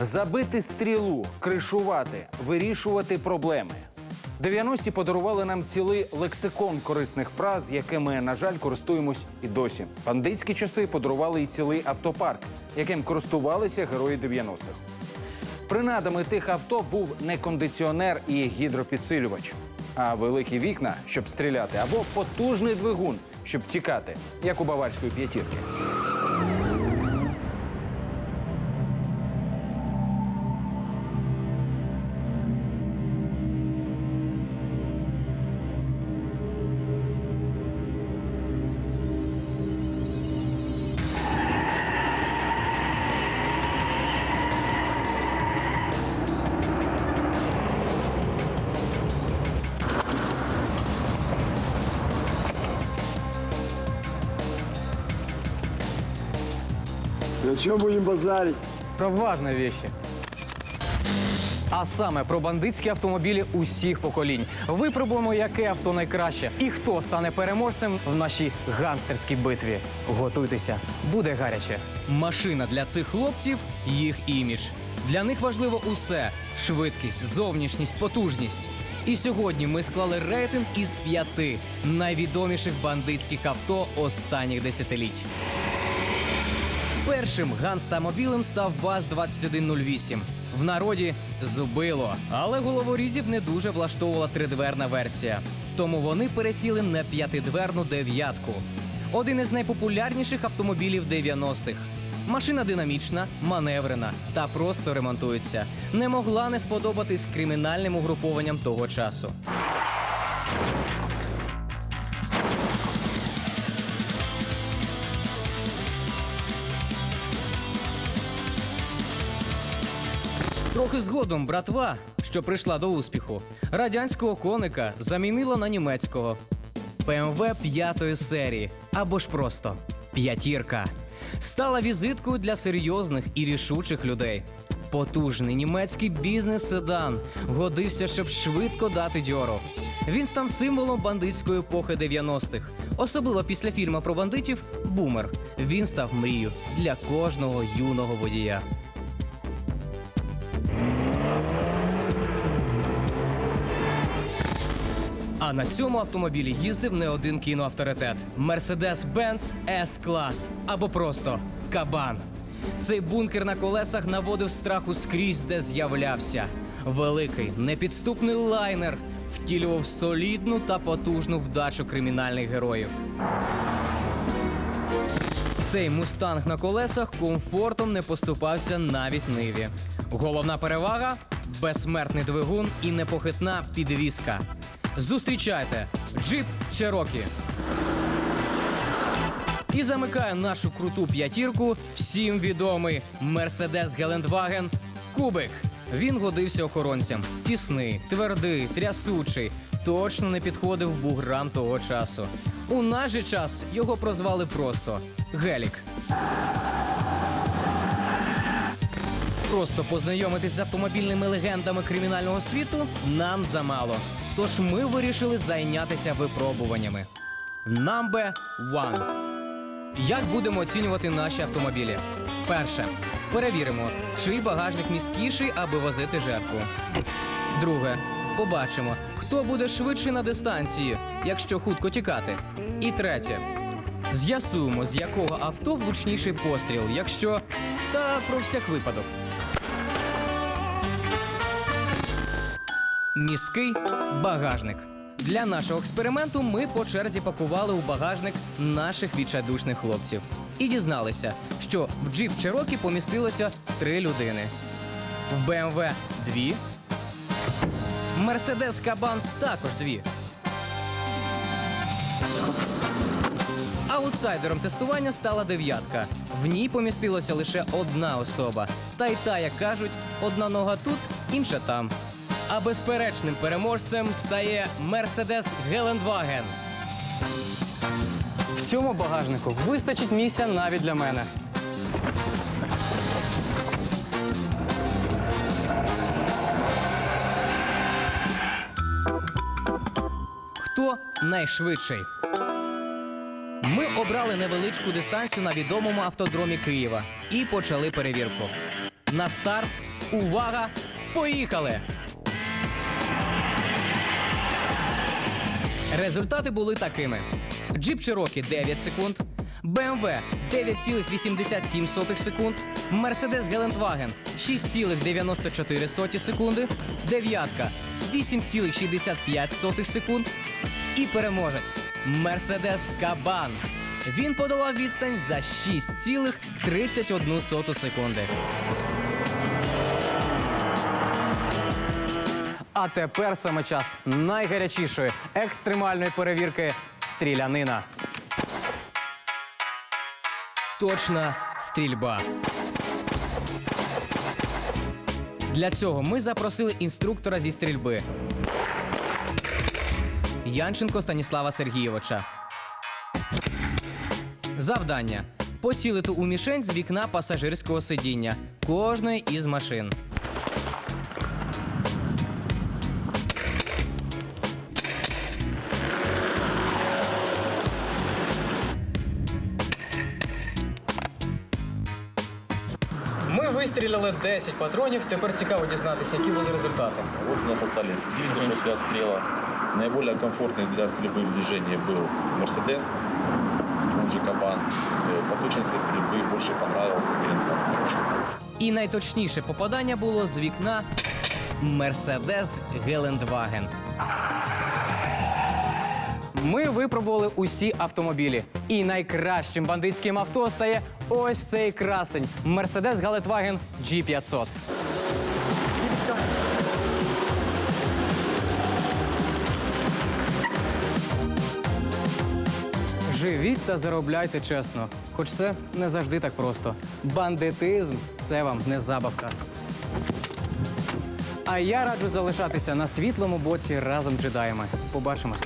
Забити стрілу, кришувати, вирішувати проблеми. 90-ті подарували нам цілий лексикон корисних фраз, якими, на жаль, користуємось і досі. Бандитські часи подарували і цілий автопарк, яким користувалися герої 90-х. Принадами тих авто був не кондиціонер і гідропідсилювач, а великі вікна, щоб стріляти, або потужний двигун, щоб тікати, як у баварської п'ятірки. О чем будем базарить? Про важні вещи. А саме про бандитські автомобілі усіх поколінь. Випробуємо, яке авто найкраще і хто стане переможцем в нашій ганстерській битві. Готуйтеся, буде гаряче. Машина для цих хлопців їх імідж. Для них важливо усе: швидкість, зовнішність, потужність. І сьогодні ми склали рейтинг із п'яти найвідоміших бандитських авто останніх десятиліть. Першим ганстамобілем став ВАЗ-2108. В народі зубило, але головорізів не дуже влаштовувала тридверна версія. Тому вони пересіли на п'ятидверну дев'ятку. Один із найпопулярніших автомобілів 90-х. Машина динамічна, маневрена та просто ремонтується. Не могла не сподобатись кримінальним угрупованням того часу. Трохи згодом братва, що прийшла до успіху, радянського коника замінила на німецького. ПМВ п'ятої серії або ж просто п'ятірка стала візиткою для серйозних і рішучих людей. Потужний німецький бізнес-седан годився, щоб швидко дати дьору. Він став символом бандитської епохи 90-х. Особливо після фільму про бандитів Бумер. Він став мрією для кожного юного водія. А на цьому автомобілі їздив не один кіноавторитет Mercedes-Benz S-клас або просто Кабан. Цей бункер на колесах наводив страху скрізь, де з'являвся. Великий непідступний лайнер втілював солідну та потужну вдачу кримінальних героїв. Цей мустанг на колесах комфортом не поступався навіть ниві. Головна перевага безсмертний двигун і непохитна підвіска. Зустрічайте джип Cherokee. І замикає нашу круту п'ятірку всім відомий Мерседес Гелендваген Кубик. Він годився охоронцям. Тісний, твердий, трясучий. Точно не підходив буграм того часу. У наш же час його прозвали просто Гелік. Просто познайомитись з автомобільними легендами кримінального світу нам замало. Тож ми вирішили зайнятися випробуваннями. Number one. Як будемо оцінювати наші автомобілі? Перше. Перевіримо, чий багажник місткіший, аби возити жертву. Друге. Побачимо, хто буде швидший на дистанції, якщо хутко тікати. І третє. З'ясуємо, з якого авто влучніший постріл, якщо. Та про всяк випадок. Місткий багажник. Для нашого експерименту ми по черзі пакували у багажник наших відчайдушних хлопців і дізналися, що в джип Cherokee помістилося три людини. В BMW – дві. Мерседес Кабан також дві. Аутсайдером тестування стала дев'ятка. В ній помістилася лише одна особа. Та й та, як кажуть, одна нога тут, інша там. А безперечним переможцем стає Мерседес Гелендваген. В цьому багажнику вистачить місця навіть для мене. Хто найшвидший? Ми обрали невеличку дистанцію на відомому автодромі Києва і почали перевірку. На старт. Увага! Поїхали! Результати були такими: Jeep Cherokee 9 секунд, BMW 9,87 секунд, Mercedes Geländewagen 6,94 секунди, дев'ятка 8,65 секунд. І переможець Mercedes Кабан. Він подолав відстань за 6,31 секунди. А тепер саме час найгарячішої екстремальної перевірки стрілянина. Точна стрільба. Для цього ми запросили інструктора зі стрільби Янченко Станіслава Сергійовича. Завдання поцілити у мішень з вікна пасажирського сидіння кожної із машин. Ми вистріляли 10 патронів. Тепер цікаво дізнатися, які були результати. Вот у нас остались гильзы после отстрела. Наиболее комфортный для стрельбы в движении был Мерседес, он же Кабан. Э, По точности стрельбы больше понравился Гелендваген. І найточніше попадання було з вікна Мерседес Гелендваген. Ми випробували усі автомобілі. І найкращим бандитським авто стає ось цей красень Мерседес Гелендваген G500. Живіть та заробляйте чесно. Хоч це не завжди так просто. Бандитизм це вам не забавка. А я раджу залишатися на світлому боці разом з джедаями. Побачимось.